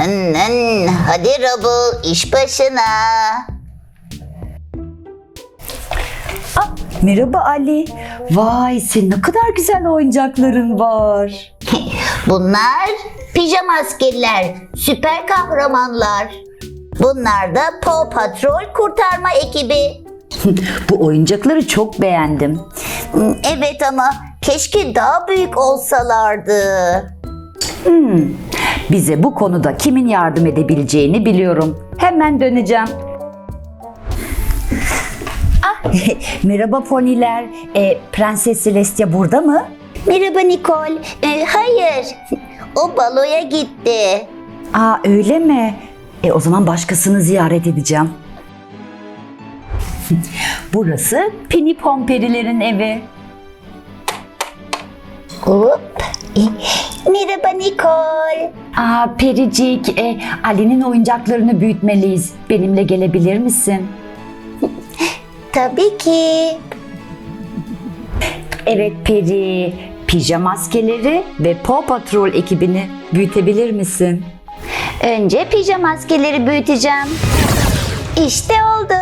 Hın hın, hadi Rubble iş başına. Ah, merhaba Ali. Vay senin ne kadar güzel oyuncakların var. Bunlar pijama askerler, süper kahramanlar. Bunlar da Paw Patrol kurtarma ekibi. Bu oyuncakları çok beğendim. Hmm, Evet ama keşke daha büyük olsalardı. Bize bu konuda kimin yardım edebileceğini biliyorum. Hemen döneceğim. Ah, merhaba poniler. E, Prenses Celestia burada mı? Merhaba Nicole. Ee, hayır, o baloya gitti. Aa öyle mi? E o zaman başkasını ziyaret edeceğim. Burası Penny Pomperilerin evi. Hop. Merhaba Nicole. Aa Pericik, e, Ali'nin oyuncaklarını büyütmeliyiz. Benimle gelebilir misin? Tabii ki. Evet Peri, pijama maskeleri ve Paw Patrol ekibini büyütebilir misin? Önce pijama maskeleri büyüteceğim. İşte oldu.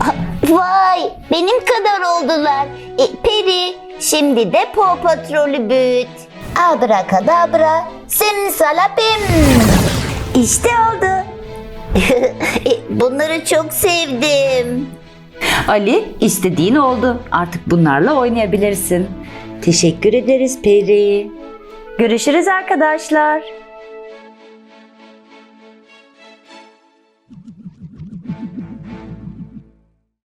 Ah, Vay, benim kadar oldular. E, Peri, Şimdi de Paw Patrol'ü büyüt. Abra kadabra, simsalabim. İşte oldu. Bunları çok sevdim. Ali istediğin oldu. Artık bunlarla oynayabilirsin. Teşekkür ederiz Peri. Görüşürüz arkadaşlar.